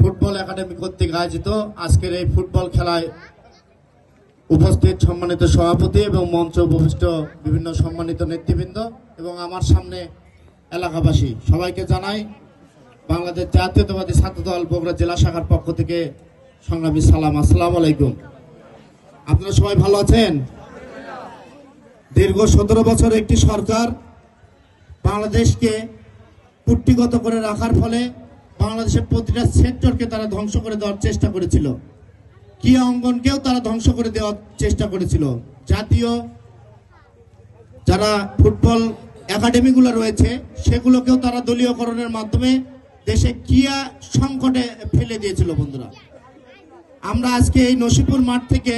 Football academy কর্তৃক আয়োজিত আজকের এই ফুটবল খেলায় উপস্থিত সম্মানিত সভাপতি এবং মঞ্চ উপবিষ্ট বিভিন্ন সম্মানিত নেতৃবৃন্দ এবং আমার সামনে এলাকাবাসী। সবাইকে জানাই, বাংলাদেশ জাতীয়তাবাদী ছাত্র দল বগুড়া জেলা শাখার পক্ষ থেকে সংগ্রামী সালাম। আসসালামু আলাইকুম। আপনারা সবাই ভালো আছেন? দীর্ঘ সতেরো বছর একটি সরকার বাংলাদেশকে কুট্টিগত করে রাখার ফলে বাংলাদেশের প্রতিটা সেক্টরকে তারা ধ্বংস করে দেওয়ার চেষ্টা করেছিল। ক্রিয়া অঙ্গনকেও তারা ধ্বংস করে দেওয়ার চেষ্টা করেছিল। জাতীয় যারা ফুটবল একাডেমিগুলো রয়েছে, সেগুলোকেও তারা দলীয়করণের মাধ্যমে দেশে ক্রিয়া সংকটে ফেলে দিয়েছিল বন্ধুরা। আমরা আজকে এই নসিপুর মাঠ থেকে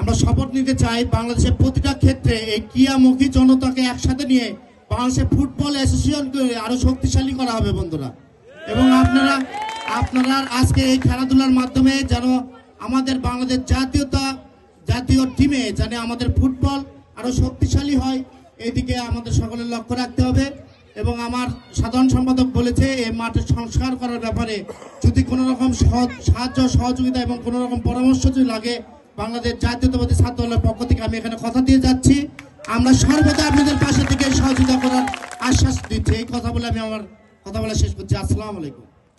আমরা শপথ নিতে চাই, বাংলাদেশের প্রতিটা ক্ষেত্রে এই ক্রিয়ামুখী জনতাকে একসাথে নিয়ে বাংলাদেশের ফুটবল অ্যাসোসিয়েশনকে আরও শক্তিশালী করা হবে বন্ধুরা। এবং আপনারা আপনারা আজকে এই খেলাধুলার মাধ্যমে যেন আমাদের বাংলাদেশ জাতীয়তা, জাতীয় টিমে যেন আমাদের ফুটবল আরও শক্তিশালী হয়, এদিকে আমাদের সকলের লক্ষ্য রাখতে হবে। এবং আমার সাধারণ সম্পাদক বলেছে এই মাঠের সংস্কার করার ব্যাপারে যদি কোনো রকম সাহায্য, সহযোগিতা এবং কোনো রকম পরামর্শ যদি লাগে, বাংলাদেশ জাতীয়তাবাদী ছাত্র দলের পক্ষ থেকে আমি এখানে কথা দিয়ে যাচ্ছি। আমরা সর্বদা আপনাদের পাশে থেকে সহযোগিতা করার আশ্বাস দিচ্ছি। এই কথা বলে আমি আমার কথা বলা শেষ করছি। আসসালামু আলাইকুম।